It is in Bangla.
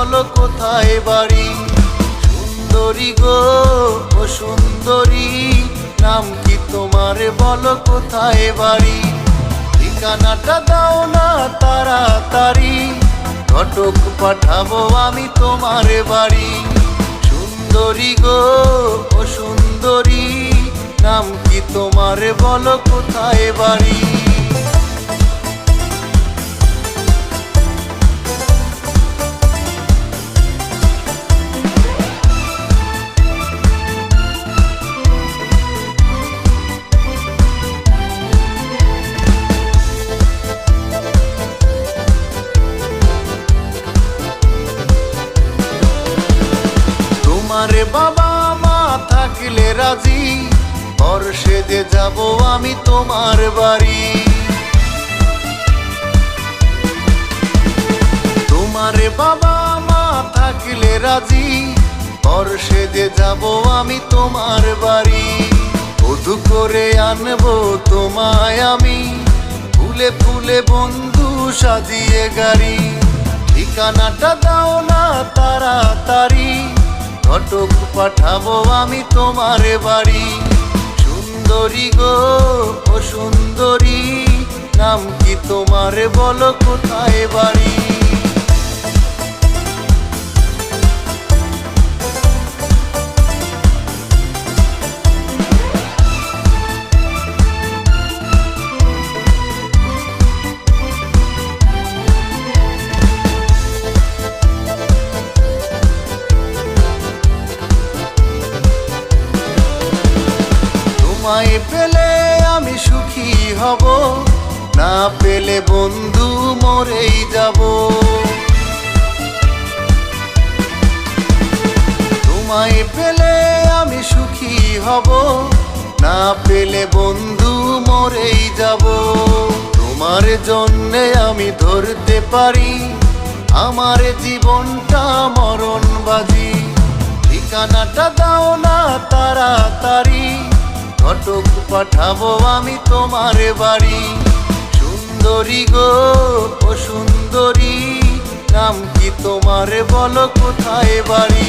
বলো কোথায় বাড়ি? সুন্দরী গো, ও সুন্দরী, নাম কি তোমার? বলো কোথায় বাড়ি? ঠিকানাটা দাও না তাড়াতাড়ি। ঘটক পাঠাবো আমি তোমার বাড়ি। সুন্দরী গো, ও সুন্দরী, নাম কি তোমার? বলো কোথায় বাড়ি? তোমার বাবা মা থাকলে রাজি। যে যাব আমি তোমার বাড়ি। তোমার বাবা মা থাকলে রাজি। যে যাব আমি তোমার বাড়ি। বধু করে আনব তোমায় আমি। ফুলে ফুলে বন্ধু সাজিয়ে গাড়ি। ঠিকানাটা দাও না তাড়াতাড়ি। ঘটক পাঠাবো আমি তোমার বাড়ি। সুন্দরী গো, ও সুন্দরী, নাম কি তোমার বলো কোথায় বাড়ি? তোমায় পেলে আমি সুখী হব। না পেলে বন্ধু মরেই যাব। তোমায় পেলে আমি সুখী হব। না পেলে বন্ধু মরেই যাব। তোমার জন্যে আমি ধরতে পারি। আমার জীবনটা মরণ বাজি ঠিকানাটা দাও না তাড়াতাড়ি। ঘটক পাঠাবো আমি তোমার বাড়ি। সুন্দরী গো, ও সুন্দরী, নাম কি তোমার বলো, কোথায় বাড়ি?